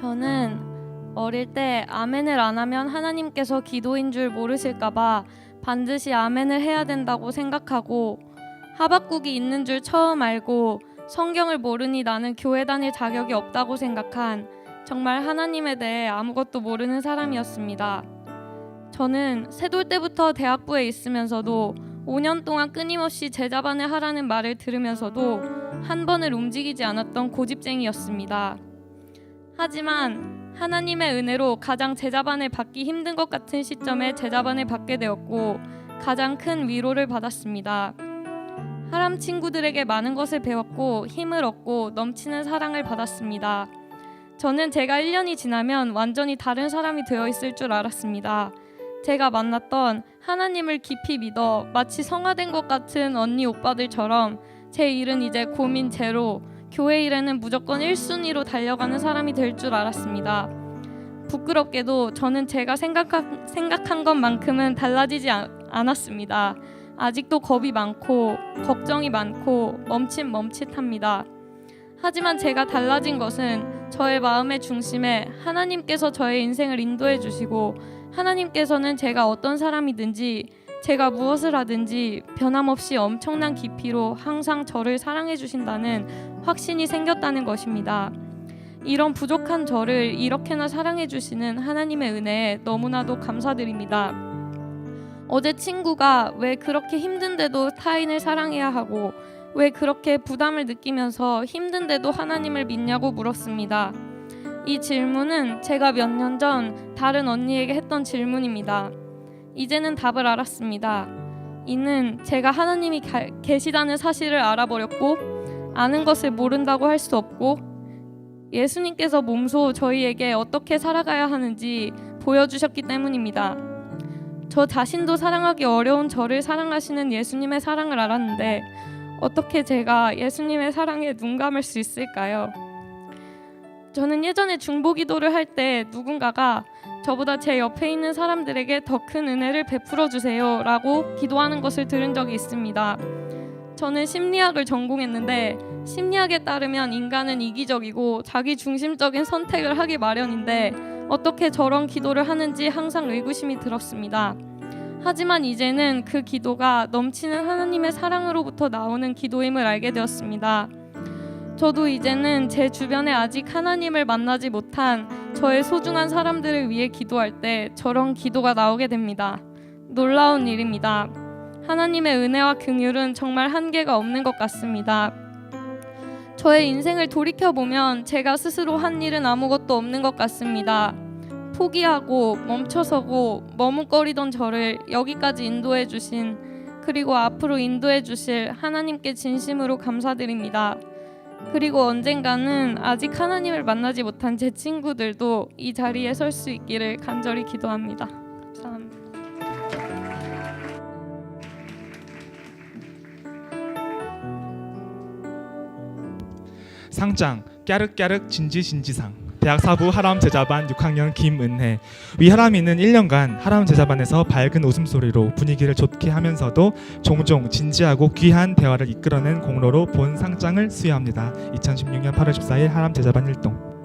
저는 어릴 때 아멘을 안 하면 하나님께서 기도인 줄 모르실까봐 반드시 아멘을 해야 된다고 생각하고 하박국이 있는 줄 처음 알고 성경을 모르니 나는 교회 다닐 자격이 없다고 생각한 정말 하나님에 대해 아무것도 모르는 사람이었습니다. 저는 세돌 때부터 대학부에 있으면서도 5년 동안 끊임없이 제자반을 하라는 말을 들으면서도 한 번을 움직이지 않았던 고집쟁이였습니다. 하지만 하나님의 은혜로 가장 제자반을 받기 힘든 것 같은 시점에 제자반을 받게 되었고 가장 큰 위로를 받았습니다. 하람 친구들에게 많은 것을 배웠고 힘을 얻고 넘치는 사랑을 받았습니다. 저는 제가 1년이 지나면 완전히 다른 사람이 되어 있을 줄 알았습니다. 제가 만났던 하나님을 깊이 믿어 마치 성화된 것 같은 언니 오빠들처럼 제 일은 이제 고민 제로, 교회 일에는 무조건 1순위로 달려가는 사람이 될 줄 알았습니다. 부끄럽게도 저는 제가 생각한, 생각한 것만큼은 달라지지 않, 않았습니다. 아직도 겁이 많고 걱정이 많고 멈칫멈칫합니다. 하지만 제가 달라진 것은 저의 마음의 중심에 하나님께서 저의 인생을 인도해 주시고 하나님께서는 제가 어떤 사람이든지 제가 무엇을 하든지 변함없이 엄청난 깊이로 항상 저를 사랑해 주신다는 확신이 생겼다는 것입니다. 이런 부족한 저를 이렇게나 사랑해 주시는 하나님의 은혜에 너무나도 감사드립니다. 어제 친구가 왜 그렇게 힘든데도 타인을 사랑해야 하고 왜 그렇게 부담을 느끼면서 힘든데도 하나님을 믿냐고 물었습니다. 이 질문은 제가 몇 년 전 다른 언니에게 했던 질문입니다. 이제는 답을 알았습니다. 이는 제가 하나님이 가- 계시다는 사실을 알아버렸고 아는 것을 모른다고 할 수 없고 예수님께서 몸소 저희에게 어떻게 살아가야 하는지 보여주셨기 때문입니다. 저 자신도 사랑하기 어려운 저를 사랑하시는 예수님의 사랑을 알았는데 어떻게 제가 예수님의 사랑에 눈 감을 수 있을까요? 저는 예전에 중보 기도를 할 때 누군가가 저보다 제 옆에 있는 사람들에게 더 큰 은혜를 베풀어 주세요 라고 기도하는 것을 들은 적이 있습니다. 저는 심리학을 전공했는데 심리학에 따르면 인간은 이기적이고 자기 중심적인 선택을 하기 마련인데 어떻게 저런 기도를 하는지 항상 의구심이 들었습니다. 하지만 이제는 그 기도가 넘치는 하나님의 사랑으로부터 나오는 기도임을 알게 되었습니다. 저도 이제는 제 주변에 아직 하나님을 만나지 못한 저의 소중한 사람들을 위해 기도할 때 저런 기도가 나오게 됩니다. 놀라운 일입니다. 하나님의 은혜와 긍휼은 정말 한계가 없는 것 같습니다. 저의 인생을 돌이켜 보면 제가 스스로 한 일은 아무것도 없는 것 같습니다. 포기하고 멈춰서고 머뭇거리던 저를 여기까지 인도해 주신 그리고 앞으로 인도해 주실 하나님께 진심으로 감사드립니다. 그리고 언젠가는 아직 하나님을 만나지 못한 제 친구들도 이 자리에 설 수 있기를 간절히 기도합니다. 감사합니다. 상장 까르까르 진지진지상 대학 사부 하람 제자반 6학년 김은혜 위 하람이는 1년간 하람 제자반에서 밝은 웃음소리로 분위기를 좋게 하면서도 종종 진지하고 귀한 대화를 이끌어낸 공로로 본 상장을 수여합니다. 2016년 8월 14일 하람 제자반 1동